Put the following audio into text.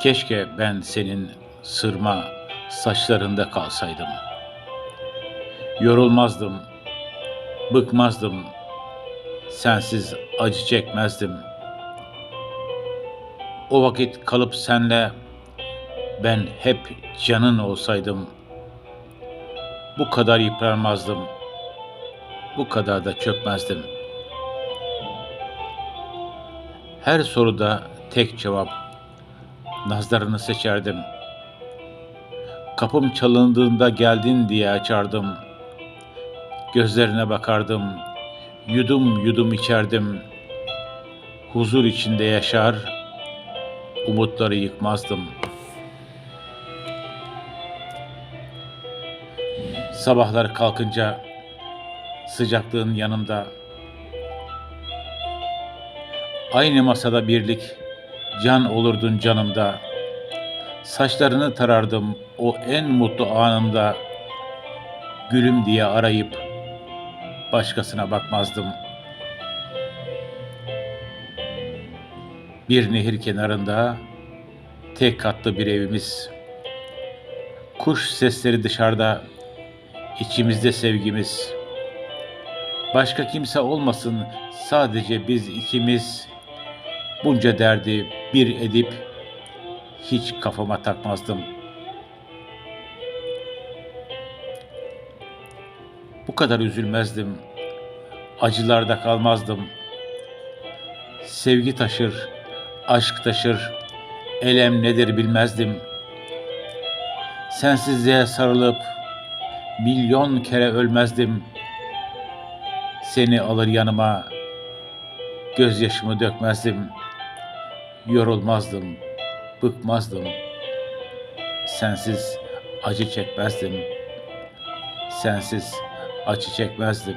Keşke ben senin sırma saçlarında kalsaydım. Yorulmazdım, bıkmazdım, sensiz acı çekmezdim. O vakit kalıp senle ben hep canın olsaydım. Bu kadar yıpranmazdım, bu kadar da çökmezdim. Her soruda tek cevap, nazlarını seçerdim. Kapım çalındığında geldin diye açardım. Gözlerine bakardım, yudum yudum içerdim. Huzur içinde yaşar, umutları yıkmazdım. Sabahlar kalkınca sıcaklığın yanımda Aynı masada birlik, can olurdun canımda. Saçlarını tarardım o en mutlu anımda. Gülüm diye arayıp başkasına bakmazdım. Bir nehir kenarında tek katlı bir evimiz. Kuş sesleri dışarıda, içimizde sevgimiz. Başka kimse olmasın, sadece biz ikimiz. Bunca derdi bir edip hiç kafama takmazdım. Bu kadar üzülmezdim. Acılarda kalmazdım. Sevgi taşır, aşk taşır, elem nedir bilmezdim. Sensizliğe sarılıp milyon kere ölmezdim. Seni alır yanıma, gözyaşımı dökmezdim. Yorulmazdım, bıkmazdım. Sensiz acı çekmezdim. Sensiz acı çekmezdim.